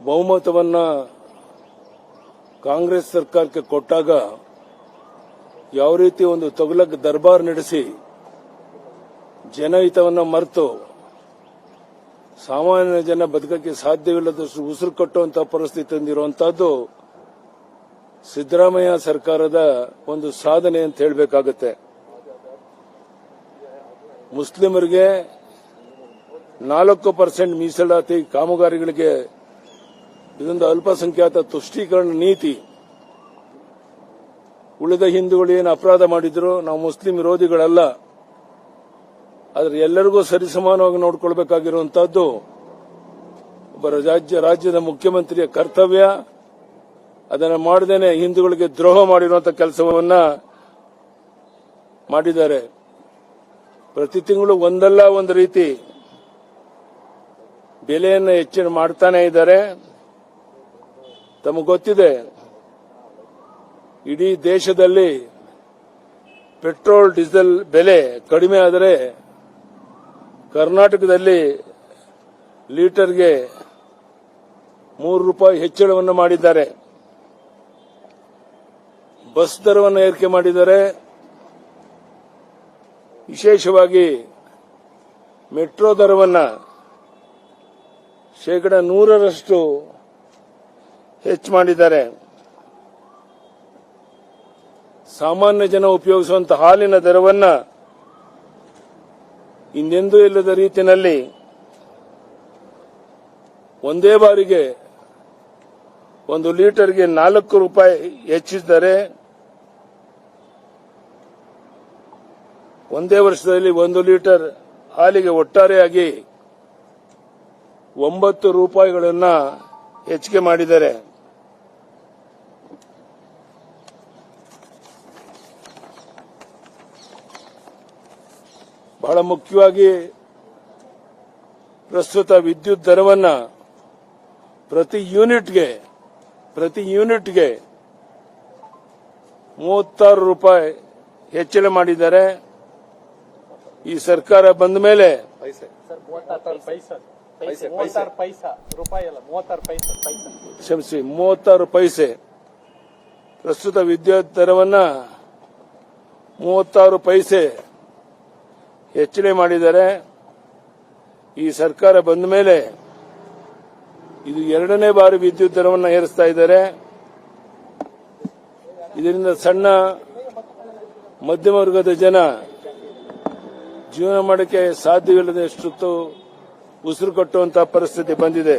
ಬಹುಮತವನ್ನ ಕಾಂಗ್ರೆಸ್ ಸರ್ಕಾರಕ್ಕೆ ಕೊಟ್ಟಾಗ ಯಾವ ರೀತಿ ಒಂದು ತೊಗಲಕ್ ದರ್ಬಾರ್ ನಡೆಸಿ ಜನಹಿತವನ್ನು ಮರೆತು ಸಾಮಾನ್ಯ ಜನ ಬದುಕಕ್ಕೆ ಸಾಧ್ಯವಿಲ್ಲದಷ್ಟು ಉಸಿರು ಕಟ್ಟುವಂತಹ ಪರಿಸ್ಥಿತಿ ಹೊಂದಿರುವಂತಹದ್ದು ಸಿದ್ದರಾಮಯ್ಯ ಸರ್ಕಾರದ ಒಂದು ಸಾಧನೆ ಅಂತ ಹೇಳಬೇಕಾಗುತ್ತೆ. ಮುಸ್ಲಿಮರಿಗೆ ನಾಲ್ಕು ಪರ್ಸೆಂಟ್ ಮೀಸಲಾತಿ ಕಾಮಗಾರಿಗಳಿಗೆ ಇದೊಂದು ಅಲ್ಪಸಂಖ್ಯಾತ ತುಷ್ಟೀಕರಣ ನೀತಿ. ಉಳಿದ ಹಿಂದೂಗಳು ಏನು ಅಪರಾಧ ಮಾಡಿದ್ರು, ನಾವು ಮುಸ್ಲಿಂ ವಿರೋಧಿಗಳಲ್ಲ. ಆದರೆ ಎಲ್ಲರಿಗೂ ಸರಿಸಮಾನವಾಗಿ ನೋಡಿಕೊಳ್ಬೇಕಾಗಿರುವಂತಹದ್ದು ಒಬ್ಬ ರಾಜ್ಯ, ರಾಜ್ಯದ ಮುಖ್ಯಮಂತ್ರಿಯ ಕರ್ತವ್ಯ. ಅದನ್ನು ಮಾಡದೇನೆ ಹಿಂದೂಗಳಿಗೆ ದ್ರೋಹ ಮಾಡಿರುವಂತಹ ಕೆಲಸವನ್ನ ಮಾಡಿದ್ದಾರೆ. ಪ್ರತಿ ತಿಂಗಳು ಒಂದಲ್ಲ ಒಂದು ರೀತಿ. ಬೆಲೆಯನ್ನು ಹೆಚ್ಚಿನ ಮಾಡ್ತಾನೆ ಇದ್ದಾರೆ. ತಮಗೆ ಗೊತ್ತಿದೆ, ಇಡೀ ದೇಶದಲ್ಲಿ ಪೆಟ್ರೋಲ್, ಡೀಸೆಲ್ ಬೆಲೆ ಕಡಿಮೆ ಆದರೆ ಕರ್ನಾಟಕದಲ್ಲಿ ಲೀಟರ್ಗೆ ಮೂರು ರೂಪಾಯಿ ಹೆಚ್ಚಳವನ್ನು ಮಾಡಿದ್ದಾರೆ. ಬಸ್ ದರವನ್ನು ಏರಿಕೆ ಮಾಡಿದ್ದಾರೆ. ವಿಶೇಷವಾಗಿ ಮೆಟ್ರೋ ದರವನ್ನು ಶೇಕಡ ನೂರರಷ್ಟು ಹೆಚ್ಚು ಮಾಡಿದ್ದಾರೆ. ಸಾಮಾನ್ಯ ಜನ ಉಪಯೋಗಿಸುವಂತಹ ಹಾಲಿನ ದರವನ್ನ ಇನ್ನೆಂದೂ ಇಲ್ಲದ ರೀತಿಯಲ್ಲಿ ಒಂದೇ ಬಾರಿಗೆ ಒಂದು ಲೀಟರ್ಗೆ ನಾಲ್ಕು ರೂಪಾಯಿ ಹೆಚ್ಚಿಸಿದರೆ ಒಂದೇ ವರ್ಷದಲ್ಲಿ ಒಂದು ಲೀಟರ್ ಹಾಲಿಗೆ ಒಟ್ಟಾರೆಯಾಗಿ ಒಂಬತ್ತು ರೂಪಾಯಿಗಳನ್ನು ಹೆಚ್ಚಿಗೆ ಮಾಡಿದ್ದಾರೆ. ಬಹಳ ಮುಖ್ಯವಾಗಿ ಪ್ರಸ್ತುತ ವಿದ್ಯುತ್ ದರವನ್ನ ಪ್ರತಿ ಯೂನಿಟ್ಗೆ ಪ್ರತಿ ಯೂನಿಟ್ಗೆ ಮೂವತ್ತಾರು ರೂಪಾಯಿ ಹೆಚ್ಚಳ ಮಾಡಿದ್ದಾರೆ. ಈ ಸರ್ಕಾರ ಬಂದ ಮೇಲೆ ಕ್ಷಮಿಸಿ ಮೂವತ್ತಾರು ಪೈಸೆ. ಪ್ರಸ್ತುತ ವಿದ್ಯುತ್ ದರವನ್ನ ಮೂವತ್ತಾರು ಪೈಸೆ ಹೆಚ್ಚಳ ಮಾಡಿದ್ದಾರೆ. ಈ ಸರ್ಕಾರ ಬಂದ ಮೇಲೆ ಇದು ಎರಡನೇ ಬಾರಿ ವಿದ್ಯುತ್ ದರವನ್ನು ಏರಿಸ್ತಾ ಇದ್ದಾರೆ. ಇದರಿಂದ ಸಣ್ಣ, ಮಧ್ಯಮ ವರ್ಗದ ಜನ ಜೀವನ ಮಾಡಕ್ಕೆ ಸಾಧ್ಯವಿಲ್ಲದಷ್ಟು ಉಸಿರು ಕಟ್ಟುವಂತಹ ಪರಿಸ್ಥಿತಿ ಬಂದಿದೆ.